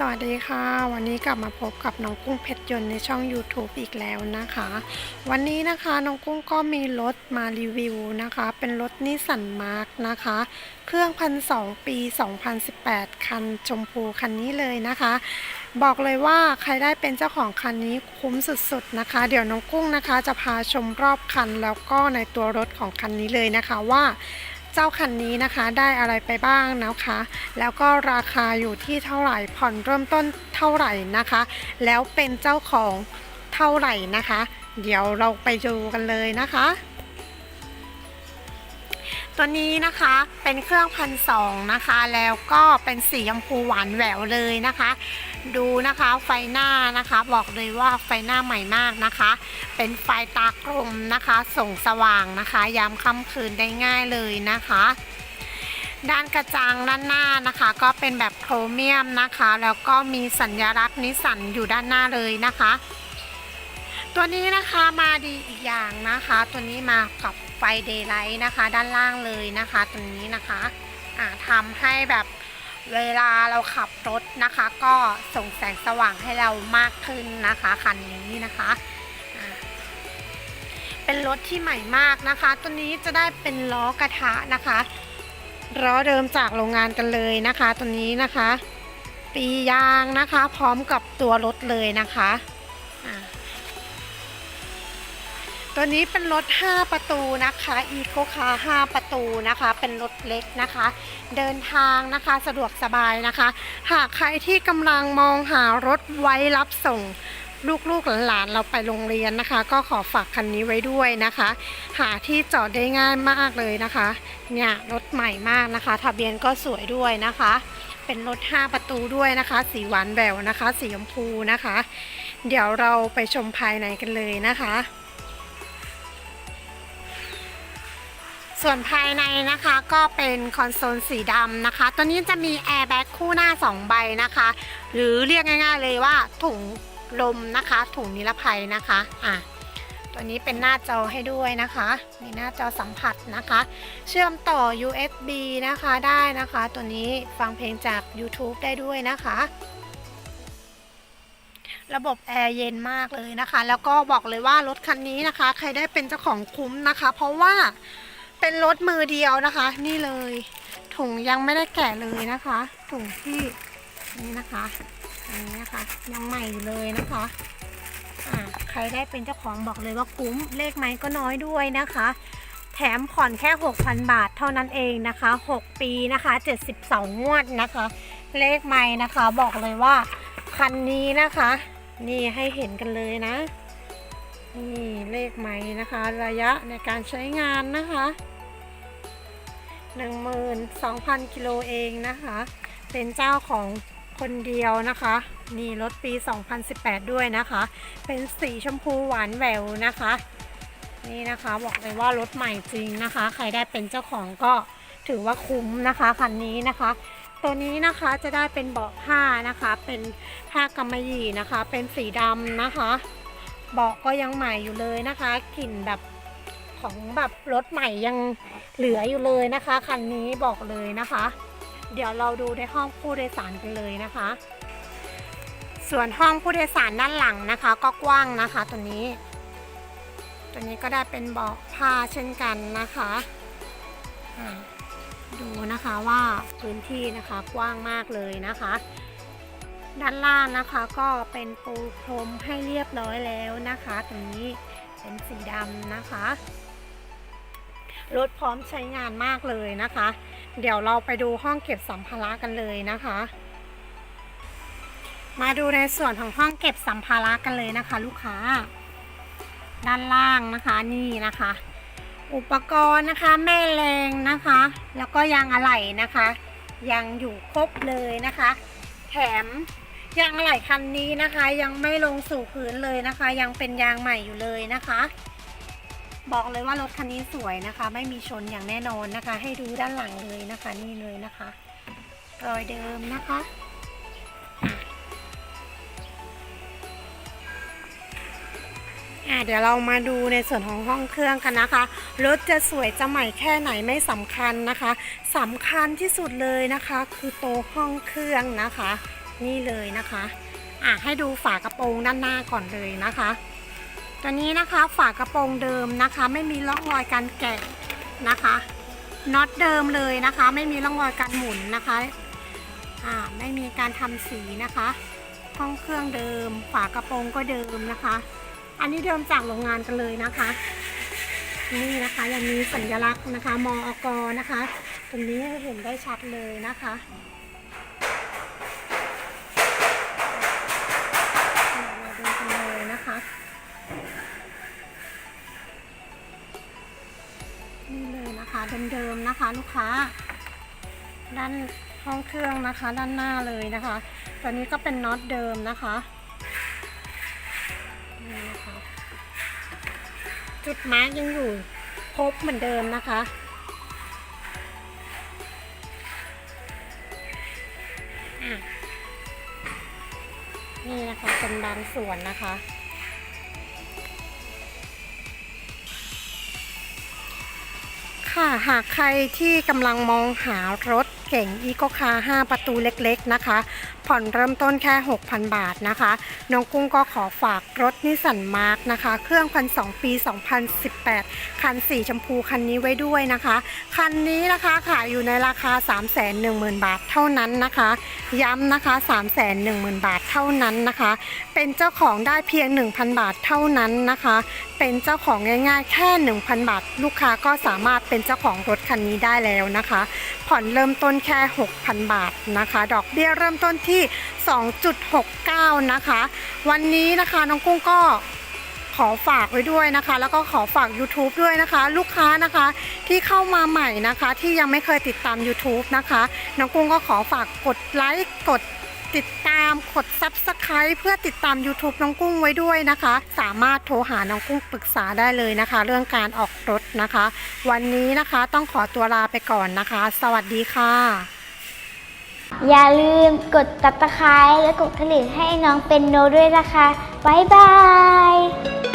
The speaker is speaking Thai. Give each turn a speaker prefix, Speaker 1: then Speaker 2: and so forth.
Speaker 1: สวัสดีค่ะ วันนี้กลับมาพบกับน้องกุ้งเพชรยนต์ในช่อง YouTube อีกแล้วนะคะ วันนี้นะคะน้องกุ้งก็มีรถมารีวิวนะคะ เป็นรถนิสสันมาร์กนะคะ เครื่องพันสองปี 2018 คันชมพูคันนี้เลยนะคะ บอกเลยว่าใครได้เป็นเจ้าของคันนี้คุ้มสุดๆนะคะ เดี๋ยวน้องกุ้งนะคะ จะพาชมรอบคันแล้วก็ในตัวรถของคันนี้เลยนะคะว่า เจ้าคันนี้นะคะได้อะไรไปบ้างนะคะ แล้วก็ราคาอยู่ที่เท่าไหร่ผ่อนเริ่มต้นเท่าไหร่นะคะ แล้วเป็นเจ้าของเท่าไหร่นะคะ เดี๋ยวเราไปดูกันเลยนะคะ ตัวนี้นะคะเป็นเครื่องพันสองนะคะ แล้วก็เป็นสีชมพูหวานแหววเลยนะคะ ดูนะคะไฟหน้านะคะ บอกเลยว่าไฟหน้าใหม่มากนะคะ เป็นไฟตากลมนะคะ ส่งสว่างนะคะ ยามค่ำคืนได้ง่ายเลยนะคะ ด้านกระจังด้านหน้านะคะ ก็เป็นแบบโครเมียมนะคะ แล้วก็มีสัญลักษณ์นิสสันอยู่ด้านหน้าเลยนะคะ ตัวนี้นะคะมาดีอีกอย่างนะคะ ตัวนี้มากับ ไฟเดย์ไลท์นะคะ ด้านล่างเลยนะคะตัวนี้นะคะอ่าทำให้แบบเวลาเราขับรถนะคะ ก็ส่งแสงสว่างให้เรามากขึ้นนะคะคันนี้นะคะเป็นรถที่ใหม่มากนะคะ ตัวนี้จะได้เป็นล้อกระทะนะคะล้อเดิมจากโรงงานกันเลยนะคะ ตัวนี้นะคะ ปียางนะคะ พร้อมกับตัวรถเลยนะคะ ตัวนี้เป็นรถ 5 ประตูนะคะอีโคคาร์5ประตูนะคะ เป็นรถเล็กนะคะ เดินทางนะคะสะดวกสบายนะคะ หากใครที่กำลังมองหารถไว้รับส่งลูกๆหลานๆเราไปโรงเรียนนะคะ ก็ขอฝากคันนี้ไว้ด้วยนะคะ หาที่จอดได้ง่ายมากเลยนะคะเนี่ยรถใหม่มากนะคะ ทะเบียนก็สวยด้วยนะคะ เป็นรถ 5 ประตูด้วยนะคะ สีหวานแหววนะคะ สีชมพูนะคะ เดี๋ยวเราไปชมภายในกันเลยนะคะ ส่วนภายในนะคะก็เป็นคอนโซลสีดำนะคะ ตัวนี้จะมีแอร์แบ็กคู่หน้า 2 ใบนะคะ หรือเรียกง่ายๆเลยว่าถุงลมนะคะ ถุงนิรภัยนะคะอะตัวนี้เป็นหน้าจอให้ด้วยนะคะ มีหน้าจอสัมผัสนะคะ เชื่อมต่อ USB นะคะได้นะคะ ตัวนี้ฟังเพลงจาก YouTube ได้ด้วยนะคะ ระบบแอร์เย็นมากเลยนะคะ แล้วก็บอกเลยว่ารถคันนี้นะคะ ใครได้เป็นเจ้าของคุ้มนะคะ เพราะว่า เป็นรถมือเดียวนะคะ นี่เลย ถุงยังไม่ได้แกะเลยนะคะ ถุงที่นี่นะคะอันนี้นะคะยังใหม่อยู่เลยนะคะอ่าใครได้เป็นเจ้าของบอกเลยว่าคุ้มเลขไม้ก็น้อยด้วยนะคะ แถมผ่อนแค่ 6,000 บาทเท่านั้นเองนะคะ 6 ปีนะคะ 72 งวดนะคะ เลขไม้นะคะบอกเลยว่าคันนี้นะคะ นี่ให้เห็นกันเลยนะนี่เลขไหมนะคะ ระยะในการใช้งานนะคะ 12,000 กิโลเองนะคะ เป็นเจ้าของคนเดียวนะคะ นี่รถปี 2018 ด้วยนะคะ เป็นสีชมพูหวานแหววนะคะ นี่นะคะบอกเลยว่ารถใหม่จริงนะคะ ใครได้เป็นเจ้าของก็ถือว่าคุ้มนะคะคันนี้นะคะ ตัวนี้นะคะจะได้เป็นเบาะผ้านะคะ เป็นผ้ากำมะหยี่นะคะ เป็นสีดำนะคะ เบาะก็ยังใหม่อยู่เลยนะคะ กลิ่นแบบ ของแบบรถใหม่ยังเหลืออยู่เลยนะคะ คันนี้บอกเลยนะคะ เดี๋ยวเราดูในห้องผู้โดยสารกันเลยนะคะ ส่วนห้องผู้โดยสารด้านหลังนะคะ ก็กว้างนะคะตัวนี้ ตัวนี้ก็ได้เป็นเบาะผ้าเช่นกันนะคะดูนะคะว่าพื้นที่นะคะกว้างมากเลยนะคะ ด้านล่างนะคะก็เป็นปูพรมให้เรียบร้อยแล้วนะคะตรงนี้เป็นสีดำนะคะ รถพร้อมใช้งานมากเลยนะคะ เดี๋ยวเราไปดูห้องเก็บสัมภาระกันเลยนะคะ มาดูในส่วนของห้องเก็บสัมภาระกันเลยนะคะ ลูกค้า ด้านล่างนะคะนี่นะคะ อุปกรณ์นะคะแม่แรงนะคะ แล้วก็ยางอะไหล่นะคะ ยังอยู่ครบเลยนะคะ แถมยางอะไหล่คันนี้นะคะ ยังไม่ลงสู่พื้นเลยนะคะ ยังเป็นยางใหม่อยู่เลยนะคะ บอกเลยว่ารถคันนี้สวยนะคะ ไม่มีชนอย่างแน่นอนนะคะ ให้ดูด้านหลังเลยนะคะ นี่เลยนะคะ รอยเดิมนะคะอะเดี๋ยวเรามาดูในส่วนของห้องเครื่องกันนะคะ รถจะสวยจะใหม่แค่ไหนไม่สำคัญนะคะสำคัญที่สุดเลยนะคะ คือโตห้องเครื่องนะคะ นี่เลยนะคะ อะให้ดูฝากระโปรงด้านหน้าก่อนเลยนะคะ ตัวนี้นะคะฝากระโปรงเดิมนะคะ ไม่มีร่องรอยการแกะนะคะน็อตเดิมเลยนะคะ ไม่มีร่องรอยการหมุนนะคะอ่าไม่มีการทำสีนะคะห้องเครื่องเดิม ฝากระโปรงก็เดิมนะคะ อันนี้เดิมจากโรงงานกันเลยนะคะ นี่นะคะยังมีสัญลักษณ์นะคะมอกนะคะ ตรงนี้เห็นได้ชัดเลยนะคะเราดูกันเลยนะคะ นี่เลยนะคะเดิมๆนะคะลูกค้า ด้านห้องเครื่องนะคะ ด้านหน้าเลยนะคะ ตัวนี้ก็เป็นน็อตเดิมนะคะนี่นะคะ จุดมาร์กยังอยู่ครบเหมือนเดิมนะคะนี่นะคะเป็นบางส่วนนะคะ ค่ะหากใครที่กำลังมองหารถเก่งอีโคคา5ประตูเล็กๆนะคะ ผ่อนเริ่มต้นแค่ 6,000 บาทนะคะ น้องกุ้งก็ขอฝากรถนิสสันมาร์กนะคะ เครื่องพันสองปี 2018 คันสีชมพูคันนี้ไว้ด้วยนะคะ คันนี้นะคะขายอยู่ในราคา 310,000 บาทเท่านั้นนะคะ ย้ำนะคะ 310,000 บาทเท่านั้นนะคะ เป็นเจ้าของได้เพียง 1,000 บาทเท่านั้นนะคะ เป็นเจ้าของง่ายๆ แค่ 1,000 บาท ลูกค้าก็สามารถเป็นเจ้าของรถคันนี้ได้แล้วนะคะ ผ่อนเริ่มต้นแค่ 6,000 บาทนะคะ ดอกเบี้ยเริ่มต้นที่ 2.69 นะคะวันนี้นะคะน้องกุ้งก็ขอฝากไว้ด้วยนะคะ แล้วก็ขอฝาก YouTube ด้วยนะคะ ลูกค้านะคะที่เข้ามาใหม่นะคะ ที่ยังไม่เคยติดตาม YouTube นะคะน้องกุ้งก็ขอฝากกดไลค์กดติดตามกด Subscribe เพื่อติดตาม YouTube น้องกุ้งไว้ด้วยนะคะ สามารถโทรหาน้องกุ้งปรึกษาได้เลยนะคะ เรื่องการออกรถนะคะ วันนี้นะคะต้องขอตัวลาไปก่อนนะคะ สวัสดีค่ะ
Speaker 2: อย่าลืมกดตับตะไคร้และกดกระดิ่งให้น้องเป็นโนด้วยนะคะ บ๊ายบาย